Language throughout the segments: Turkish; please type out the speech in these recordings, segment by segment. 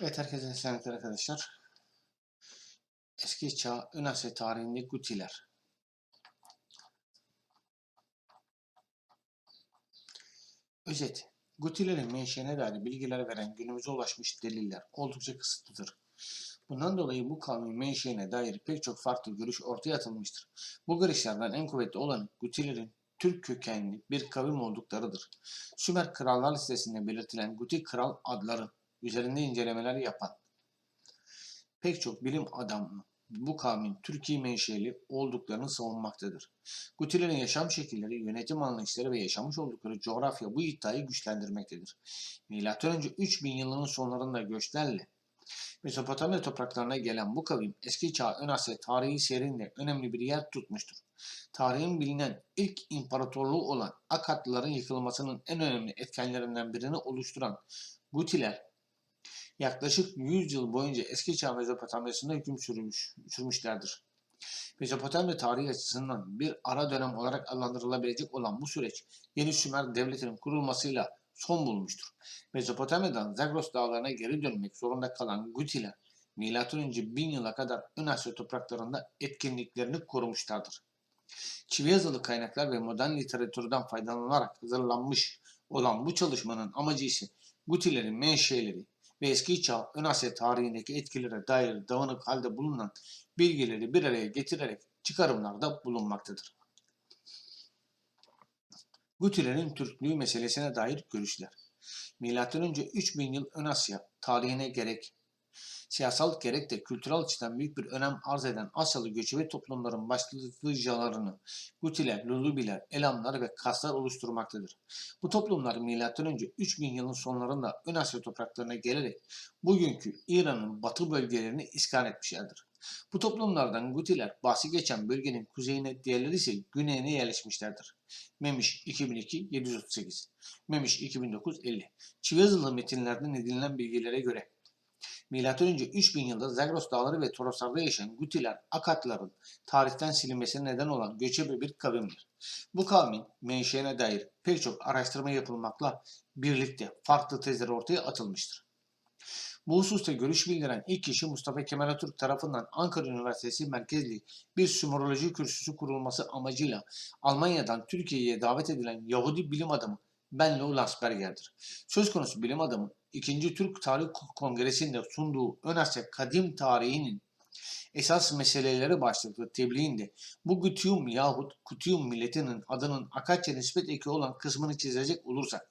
Evet herkese selamlar arkadaşlar. Eski çağ Ön Asya tarihinde Gutiler. Özet. Gutilerin menşeine dair bilgiler veren günümüze ulaşmış deliller oldukça kısıtlıdır. Bundan dolayı bu kavmin menşeine dair pek çok farklı görüş ortaya atılmıştır. Bu görüşlerden en kuvvetli olanı Gutilerin Türk kökenli bir kavim olduklarıdır. Sümer krallar listesinde belirtilen Guti kral adları üzerinde incelemeler yapan pek çok bilim adamı bu kavmin Türkiye menşeli olduklarını savunmaktadır. Gutilerin yaşam şekilleri, yönetim anlayışları ve yaşamış oldukları coğrafya bu iddiayı güçlendirmektedir. Önce 3000 yılının sonlarında göçlerle Mezopotamya topraklarına gelen bu kavim eski çağ Ön Asya tarihi serinde önemli bir yer tutmuştur. Tarihin bilinen ilk imparatorluğu olan Akatlıların yıkılmasının en önemli etkenlerinden birini oluşturan Gutiler yaklaşık 100 yıl boyunca eski çağ Mezopotamya'sında hüküm sürmüş, sürmüşlerdir. Mezopotamya tarihi açısından bir ara dönem olarak adlandırılabilecek olan bu süreç Yeni Sümer Devleti'nin kurulmasıyla son bulmuştur. Mezopotamya'dan Zagros dağlarına geri dönmek zorunda kalan Gutiler, M.Ö. 1000 yıla kadar Ön Asya topraklarında etkinliklerini korumuşlardır. Çivi yazılı kaynaklar ve modern literatürden faydalanarak hazırlanmış olan bu çalışmanın amacı ise Gutilerin menşeleri ve eski çağ Ön Asya tarihindeki etkilere dair dağınık halde bulunan bilgileri bir araya getirerek çıkarımlarda bulunmaktadır. Gutilerin Türklüğü meselesine dair görüşler. M.Ö. 3000 yıl Ön Asya tarihine gerek siyasal gerek de kültürel açıdan büyük bir önem arz eden Asyalı göçebe toplumların başlıcalarını Gutiler, Lulubiler, Elamlar ve Kaslar oluşturmaktadır. Bu toplumlar M.Ö. 3000 yılın sonlarında Ön Asya topraklarına gelerek bugünkü İran'ın batı bölgelerini iskan etmişlerdir. Bu toplumlardan Gutiler bahsi geçen bölgenin kuzeyine, diğerleri ise güneyine yerleşmişlerdir. Memiş 2002 738, Memiş 2009 50. Çivi yazılı metinlerden edinilen bilgilere göre M.Ö. 3000 yılda Zagros dağları ve Toroslar'da yaşayan Gutiler, Akatların tarihten silinmesine neden olan göçebe bir kavimdir. Bu kavmin menşeine dair pek çok araştırma yapılmakla birlikte farklı tezler ortaya atılmıştır. Bu hususta görüş bildiren ilk kişi Mustafa Kemal Atatürk tarafından Ankara Üniversitesi merkezli bir Sümeroloji kürsüsü kurulması amacıyla Almanya'dan Türkiye'ye davet edilen Yahudi bilim adamı Benno Lansberger'dir. Söz konusu bilim adamı 2. Türk Tarih Kongresi'nde sunduğu Ön Asya kadim tarihinin esas meseleleri başlıklı tebliğinde bu Gutium yahut Kutium milletinin adının Akatça nispet eki olan kısmını çizecek olursak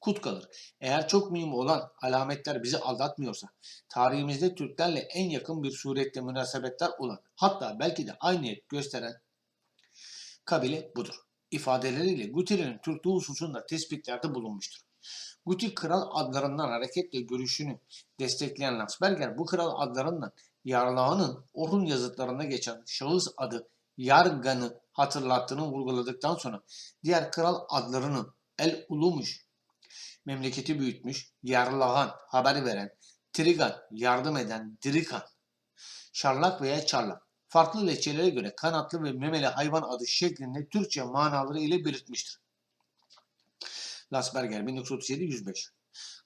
Kut kalır. Eğer çok mühim olan alametler bizi aldatmıyorsa, tarihimizde Türklerle en yakın bir surette münasebetler olan, hatta belki de aynı et gösteren kabile budur. İfadeleriyle Gutilerin Türklüğü hususunda tespitlerde bulunmuştur. Guti kral adlarından hareketle görüşünü destekleyen Lansberger bu kral adlarından Yarlağı'nın Orhun yazıtlarında geçen şahıs adı Yargan'ı hatırlattığını vurguladıktan sonra diğer kral adlarının El Ulumuş, memleketi büyütmüş, Yarlağan haber veren, Trigan yardım eden Dirikan, Şarlak veya Çarlak farklı lehçelere göre kanatlı ve memeli hayvan adı şeklinde Türkçe manaları ile belirtmiştir. Lasberger 1937-105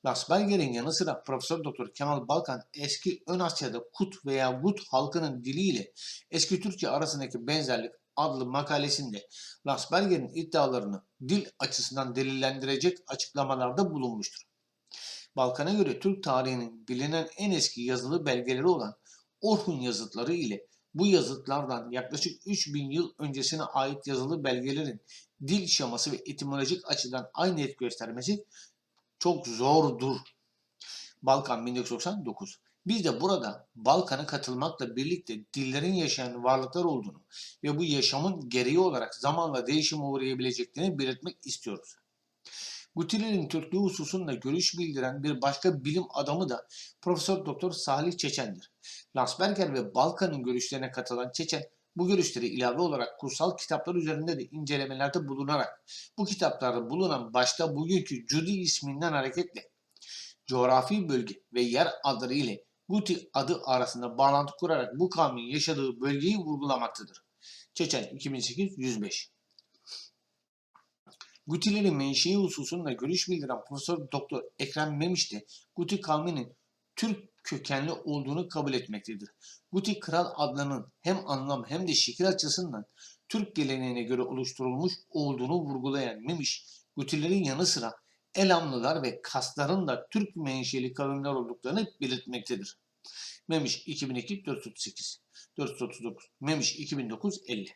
Lasberger'in yanı sıra Profesör Doktor Kemal Balkan eski Ön Asya'da Kut veya Gut halkının diliyle eski Türkçe arasındaki benzerlik adlı makalesinde Lasberger'in iddialarını dil açısından delillendirecek açıklamalarda bulunmuştur. Balkan'a göre Türk tarihinin bilinen en eski yazılı belgeleri olan Orhun yazıtları ile bu yazıtlardan yaklaşık 3000 yıl öncesine ait yazılı belgelerin dil şeması ve etimolojik açıdan aynı et göstermesi çok zordur. Balkan 1999. Biz de burada Balkan'a katılmakla birlikte dillerin yaşayan varlıklar olduğunu ve bu yaşamın gereği olarak zamanla değişime uğrayabileceklerini belirtmek istiyoruz. Gutilerin Türklüğü hususunda görüş bildiren bir başka bilim adamı da Profesör Doktor Salih Çeçen'dir. Lansberger ve Balkan'ın görüşlerine katılan Çeçen, bu görüşleri ilave olarak kutsal kitaplar üzerinde de incelemelerde bulunarak bu kitaplarda bulunan başta bugünkü Cudi isminden hareketle coğrafi bölge ve yer adları ile Guti adı arasında bağlantı kurarak bu kavmin yaşadığı bölgeyi vurgulamaktadır. Çeçen 2008-105 Gutilerin menşei hususunda görüş bildiren Profesör Doktor Ekrem Memiş de Guti kavminin Türk kökenli olduğunu kabul etmektedir. Guti kral adlarının hem anlam hem de şekil açısından Türk geleneğine göre oluşturulmuş olduğunu vurgulayan Memiş, Gutilerin yanı sıra Elamlılar ve Kasların da Türk menşeli kavimler olduklarını belirtmektedir. Memiş 2002 438 439 Memiş 2009 50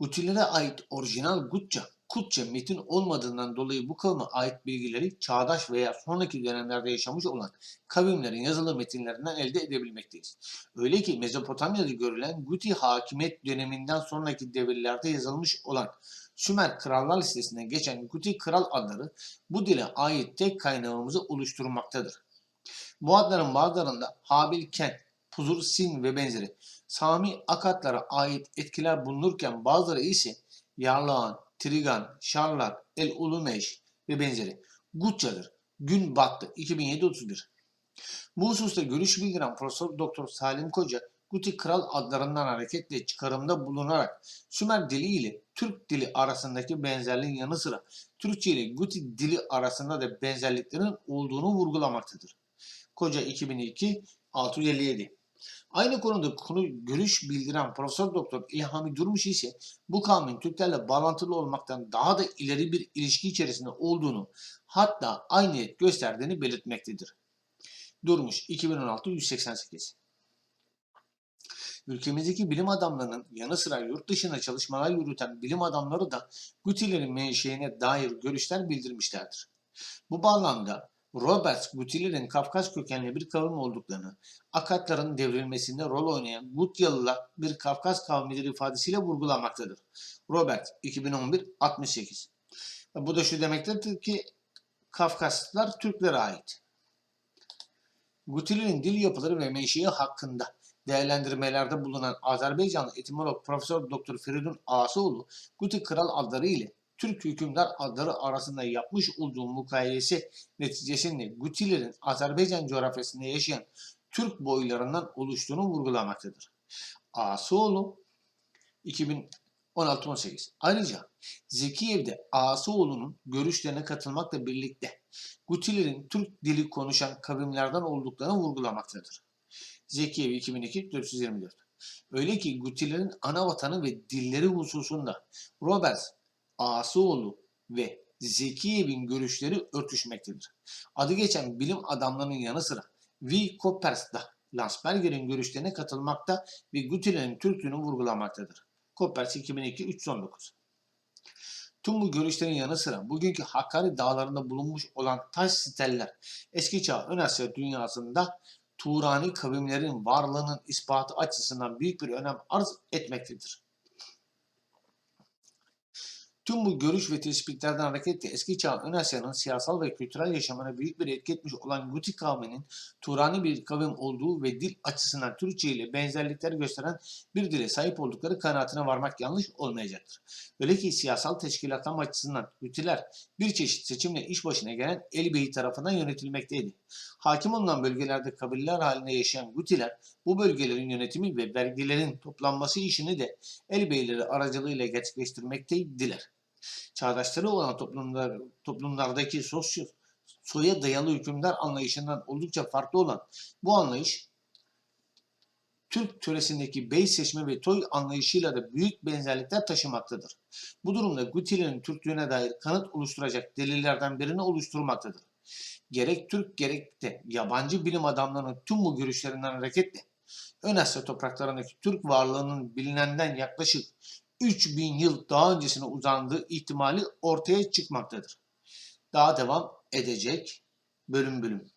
Gutilere ait orijinal Gutça, Kutça metin olmadığından dolayı bu kavme ait bilgileri çağdaş veya sonraki dönemlerde yaşamış olan kavimlerin yazılı metinlerinden elde edebilmekteyiz. Öyle ki Mezopotamya'da görülen Guti hakimiyet döneminden sonraki devirlerde yazılmış olan Sümer krallar listesine geçen Guti kral adları bu dile ait tek kaynağımızı oluşturmaktadır. Bu adların bazılarında Habil Ken, Puzur Sin ve benzeri Sami Akatlara ait etkiler bulunurken bazıları ise Yarlıhan, Trigan, Şarlar, El Ulumeş ve benzeri Gutçadır. Gün battı 2731. Bu hususta görüş bildiren Profesör Doktor Salim Koca Guti kral adlarından hareketle çıkarımda bulunarak Sümer dili ile Türk dili arasındaki benzerliğin yanı sıra Türkçe ile Guti dili arasında da benzerliklerin olduğunu vurgulamaktadır. Koca 2002 657 Aynı konuda konu görüş bildiren Profesör Doktor İlhami Durmuş ise bu kavmin Türklerle bağlantılı olmaktan daha da ileri bir ilişki içerisinde olduğunu hatta aynı gösterdiğini belirtmektedir. Durmuş 2016 188 Ülkemizdeki bilim adamlarının yanı sıra yurt dışına çalışmalar yürüten bilim adamları da Gutilerin menşeine dair görüşler bildirmişlerdir. Bu bağlamda Robert Gutilerin Kafkas kökenli bir kavim olduklarını, Akatların devrilmesinde rol oynayan Gutyalılar bir Kafkas kavmidir ifadesiyle vurgulamaktadır. Robert 2011 68. Bu da şu demektir ki Kafkaslılar Türklere ait. Gutilerin dil yapıları ve menşei hakkında değerlendirmelerde bulunan Azerbaycanlı etimolog Profesör Doktor Feridun Asıoğlu, Guti kral adları ile Türk hükümdar adları arasında yapmış olduğu mukayese neticesinde Gutilerin Azerbaycan coğrafyasında yaşayan Türk boylarından oluştuğunu vurgulamaktadır. Asıoğlu 2016-18 Ayrıca Zekiyev'de Asıoğlu'nun görüşlerine katılmakla birlikte Gutilerin Türk dili konuşan kavimlerden olduklarını vurgulamaktadır. Zekiyev 2002 424 Öyle ki Gutilerin ana vatanı ve dilleri hususunda Robert Asıoğlu ve Zekiyev'in görüşleri örtüşmektedir. Adı geçen bilim adamlarının yanı sıra V. Coppers da Landsberger'in görüşlerine katılmakta ve Gutilerin Türklüğünü vurgulamaktadır. Coppers 2002 319 Tüm bu görüşlerin yanı sıra bugünkü Hakkari dağlarında bulunmuş olan taş siteller eski çağ ön Asya dünyasında Turani kavimlerin varlığının ispatı açısından büyük bir önem arz etmektedir. Tüm bu görüş ve tespitlerden hareketle eski çağ Ön Asya'nın siyasal ve kültürel yaşamına büyük bir etki etmiş olan Guti kavminin Turani bir kavim olduğu ve dil açısından Türkçe ile benzerlikler gösteren bir dile sahip oldukları kanaatine varmak yanlış olmayacaktır. Öyle ki siyasal teşkilatlanma açısından Gutiler bir çeşit seçimle iş başına gelen Elbey tarafından yönetilmekteydi. Hakim olunan bölgelerde kabileler halinde yaşayan Gutiler bu bölgelerin yönetimi ve vergilerin toplanması işini de Elbeyleri aracılığıyla gerçekleştirmekteydiler çağdaşları olan toplumlar, toplumlardaki sosyo, soya dayalı hükümdar anlayışından oldukça farklı olan bu anlayış Türk töresindeki bey seçme ve toy anlayışıyla da büyük benzerlikler taşımaktadır. Bu durumda Gutilerin Türklüğüne dair kanıt oluşturacak delillerden birini oluşturmaktadır. Gerek Türk gerek de yabancı bilim adamlarının tüm bu görüşlerinden hareketle Ön Asya topraklarındaki Türk varlığının bilinenden yaklaşık 3000 yıl daha öncesine uzandığı ihtimali ortaya çıkmaktadır. Daha devam edecek bölüm bölüm.